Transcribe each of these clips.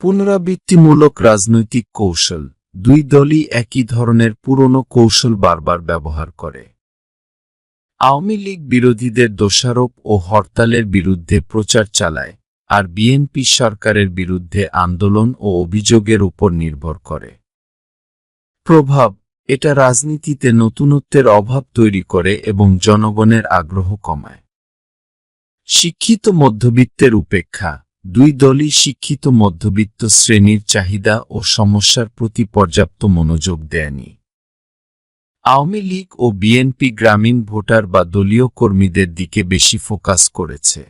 পুনরাবৃত্তিমূলক রাজনৈতিক কৌশল। দুই দলই একই ধরনের পুরনো কৌশল বারবার ব্যবহার করে। আওয়ামী লীগ বিরোধীদের দোষারোপ ও হরতালের বিরুদ্ধে প্রচার চালায়, আর বিএনপি সরকারের বিরুদ্ধে আন্দোলন ও অভিযোগের উপর নির্ভর করে। প্রভাব, এটা রাজনীতিতে নতুনত্বের অভাব তৈরি করে এবং জনগণের আগ্রহ কমায়। শিক্ষিত মধ্যবিত্তের উপেক্ষা দুই দলই শিক্ষিত মধ্যবিত্ত শ্রেণির চাহিদা ও সমস্যার প্রতি পর্যাপ্ত মনোযোগ দেয়নি। আওয়ামী লীগ ও বিএনপি গ্রামীণ ভোটার বা দলীয় কর্মীদের দিকে বেশি ফোকাস করেছে।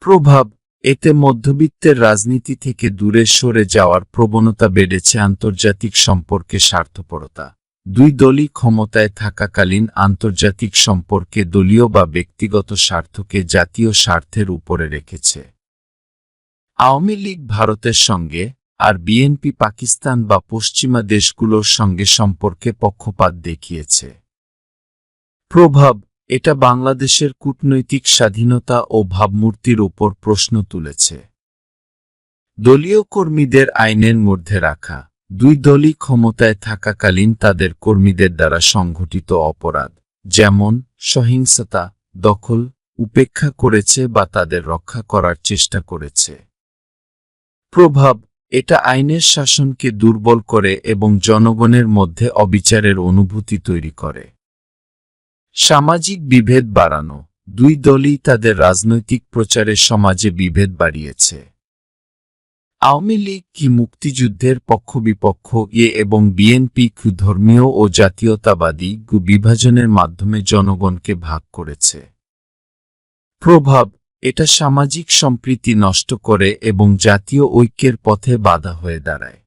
প্রভাব, এতে মধ্যবিত্তের রাজনীতি থেকে দূরে সরে যাওয়ার প্রবণতা বেড়েছে আন্তর্জাতিক সম্পর্কে স্বার্থপরতা। দুই দলই ক্ষমতায় থাকাকালীন আন্তর্জাতিক সম্পর্কে দলীয় বা ব্যক্তিগত স্বার্থকে জাতীয় স্বার্থের উপরে রেখেছে। আওয়ামী লীগ ভারতের সঙ্গে আর বিএনপি পাকিস্তান বা পশ্চিমা দেশগুলোর সঙ্গে সম্পর্কে পক্ষপাত দেখিয়েছে। প্রভাব, এটা বাংলাদেশের কূটনৈতিক স্বাধীনতা ও ভাবমূর্তির উপর প্রশ্ন তুলেছে। দলীয় কর্মীদের আইনের মধ্যে রাখা, দুই দলই ক্ষমতায় থাকাকালীন তাদের কর্মীদের দ্বারা সংঘটিত অপরাধ, যেমন সহিংসতা, দখল, উপেক্ষা করেছে বা তাদের রক্ষা করার চেষ্টা করেছে। প্রভাব এটা আইনের শাসনকে দুর্বল করে এবং জনগণের মধ্যে অবিচারের অনুভূতি তৈরি করে। সামাজিক বিভেদ বাড়ানো, দুই দলই তাদের রাজনৈতিক প্রচারে সমাজে বিভেদ বাড়িয়েছে। আওয়ামী লীগ কি মুক্তিযুদ্ধের পক্ষবিপক্ষ, এ এবং বিএনপি কি ধর্মীয় ও জাতীয়তাবাদী বিভাজনের মাধ্যমে জনগণকে ভাগ করেছে? প্রভাব এটা সামাজিক সম্প্রীতি নষ্ট করে এবং জাতীয় ঐক্যের পথে বাধা হয়ে দাঁড়ায়।